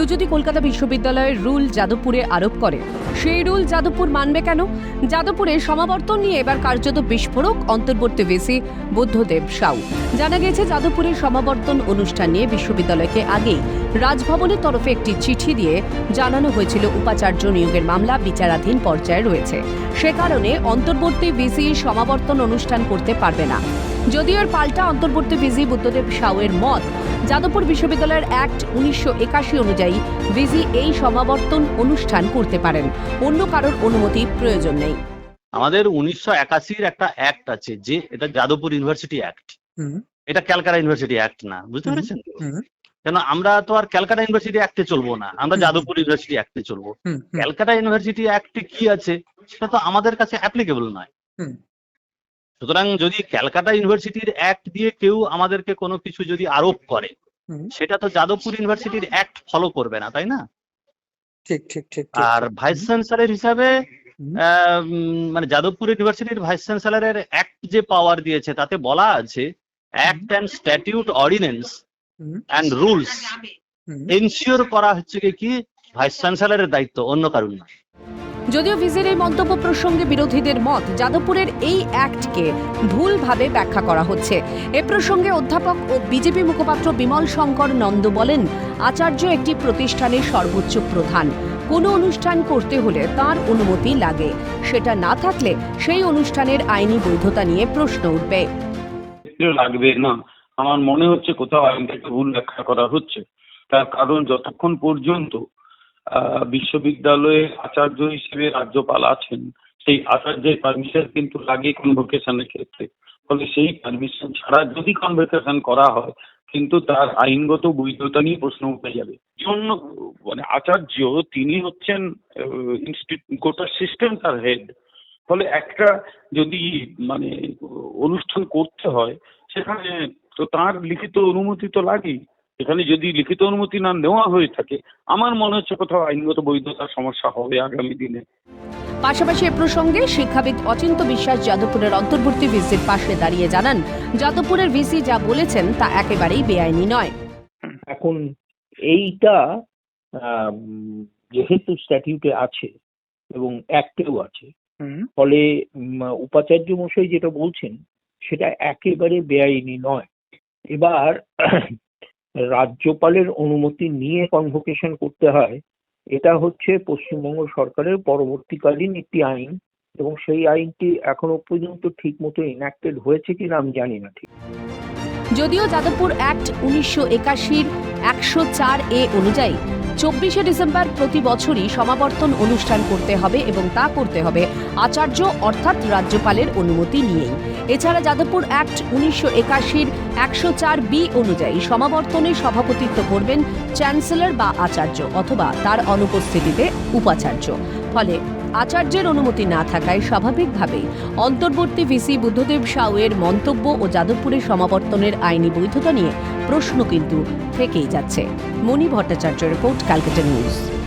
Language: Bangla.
কেউ যদি কলকাতা বিশ্ববিদ্যালয়ের রুল যাদবপুরে আরোপ করে, সেই রুল যাদবপুর মানবে কেন? যাদবপুরে সমাবর্তন নিয়ে এবার কার্যত বিস্ফোরক অন্তর্বর্তী ভিসি বুদ্ধদেব সাউ। জানা গেছে যাদবপুরের সমাবর্তন অনুষ্ঠান নিয়ে বিশ্ববিদ্যালয়কে আগেই রাজভবনের তরফে একটি চিঠি দিয়ে জানানো হয়েছিল উপাচার্য নিয়োগের মামলা বিচারাধীন পর্যায়ে রয়েছে। সে কারণে অন্তর্বর্তী ভিসি সমাবর্তন অনুষ্ঠান করতে পারবে না। যদিও এর পাল্টা অন্তর্বর্তী ভিসি বুদ্ধদেব সাউয়ের মত যাদবপুর বিশ্ববিদ্যালয়ের অ্যাক্ট উনিশশো একাশি অনুযায়ী ভিসি এই সমাবর্তন অনুষ্ঠান করতে পারেন। অন্য কারোর অনুমতি প্রয়োজন নেই। আমাদের উনিশশো একাশির একটা অ্যাক্ট আছে যে এটা যাদবপুর ইউনিভার্সিটি অ্যাক্ট। হুম। এটা ক্যালকাটা ইউনিভার্সিটি অ্যাক্ট না বুঝতে পেরেছেন? হুম। কেন আমরা তো আর ক্যালকাটা ইউনিভার্সিটি অ্যাক্টে চলবো না আমরা যাদবপুর ইউনিভার্সিটি অ্যাক্টে চলবো। ক্যালকাটা ইউনিভার্সিটি অ্যাক্টে কি আছে সেটা তো আমাদের কাছে অ্যাপ্লিকেবল নয়। হুম। সুতরাং যদি ক্যালকাটা ইউনিভার্সিটির অ্যাক্ট দিয়ে কেউ আমাদেরকে কোনো কিছু যদি আরোপ করে সেটা তো যাদবপুর ইউনিভার্সিটির অ্যাক্ট ফলো করবে না তাই না? ঠিক ঠিক ঠিক। আর ভাইস চ্যান্সেলর হিসাবে মানে যাদবপুর ইউনিভার্সিটির ভাইস চ্যান্সেলরের অ্যাক্ট যে পাওয়ার দিয়েছে তাতে বলা আছে act and statute ordinance hmm, and rules. Ensure করা হচ্ছে কি কি? ভাইস চ্যান্সেলরের দায়িত্ব অন্য কারণ না যদিও ভিসির এই মন্তব্য প্রসঙ্গে বিরোধীদের মত, যাদবপুরের এই অ্যাক্টকে ভুলভাবে ব্যাখ্যা করা হচ্ছে। এ প্রসঙ্গে অধ্যাপক ও বিজেপি মুখপাত্র বিমল শঙ্কর নন্দ বলেন, আচার্য একটি প্রতিষ্ঠানের সর্বোচ্চ প্রধান। কোনো অনুষ্ঠান করতে হলে তার অনুমতি লাগে। সেটা না থাকলে সেই অনুষ্ঠানের আইনি বৈধতা নিয়ে প্রশ্ন উঠবে। লাগবে না। আমার মনে হচ্ছে কোথাও আইনটাকে ভুল ব্যাখ্যা করা হচ্ছে। তার কারণ যতক্ষণ পর্যন্ত আহ, বিশ্ববিদ্যালয়ে আচার্য হিসেবে রাজ্যপাল আছেন। সেই আচার্যের পারমিশন কিন্তু লাগে কনভোকেশনের ক্ষেত্রে। ফলে সেই পারমিশন ছাড়া যদি কনভোকেশন করা হয় কিন্তু তার আইনগত বৈধতা নিয়ে প্রশ্ন উঠে যাবে। জন্য মানে আচার্য তিনি হচ্ছেন গোটা সিস্টেম তার হেড ফলে একটা যদি মানে অনুষ্ঠান করতে হয় সেখানে তো তার লিখিত অনুমতি তো লাগেই। এখানে যদি লিখিত অনুমতি না নেওয়া হয়ে থাকে আমার মনে হচ্ছে কোথাও আইনগত বৈধতার সমস্যা হবে আগামী দিনে। পাশাপাশি এ প্রসঙ্গে শিক্ষাবিদ অচিন্ত বিশ্বাস যাদবপুরের অন্তর্বর্তী ভিসির পাশে দাঁড়িয়ে জানান যাদবপুরের ভিসি যা বলেছেন তা একেবারেই বেআইনি নয়। এখন এইটা যেহেতু স্ট্যাটিউটে আছে এবং অ্যাক্টেও আছে হুম, ফলে উপাচার্য মশাই যেটা বলছেন সেটা একেবারে বেআইনি নয়। এবার রাজ্যপালের অনুমতি নিয়ে কনভোকেশন করতে হয়, এটা হচ্ছে পশ্চিমবঙ্গ সরকারের পরবর্তীকালীন একটি আইন এবং সেই আইনটি এখনও পর্যন্ত ঠিক মতো ইনঅ্যাক্টেড হয়েছে কিনা আমি জানি না ঠিক। যদিও যাদবপুর অ্যাক্ট উনিশশো একাশির একশো চার এ অনুযায়ী চব্বিশে ডিসেম্বর প্রতি বছরই সমাবর্তন অনুষ্ঠান করতে হবে এবং তা করতে হবে। আচার্য অর্থাৎ রাজ্যপালের অনুমতি নিয়েই। এছাড়া যাদবপুর অ্যাক্ট উনিশশো একাশির একশো চার বি অনুযায়ী সমাবর্তনে সভাপতিত্ব করবেন চ্যান্সেলর বা আচার্য অথবা তার অনুপস্থিতিতে উপাচার্য। ফলে আচার্যের অনুমতি না থাকায় স্বাভাবিকভাবেই অন্তর্বর্তী ভিসি বুদ্ধদেব সাউয়ের মন্তব্য ও যাদবপুরের সমাবর্তনের আইনি বৈধতা নিয়ে প্রশ্ন কিন্তু থেকেই যাচ্ছে। Moni Bhattacharya report, Calcutta news.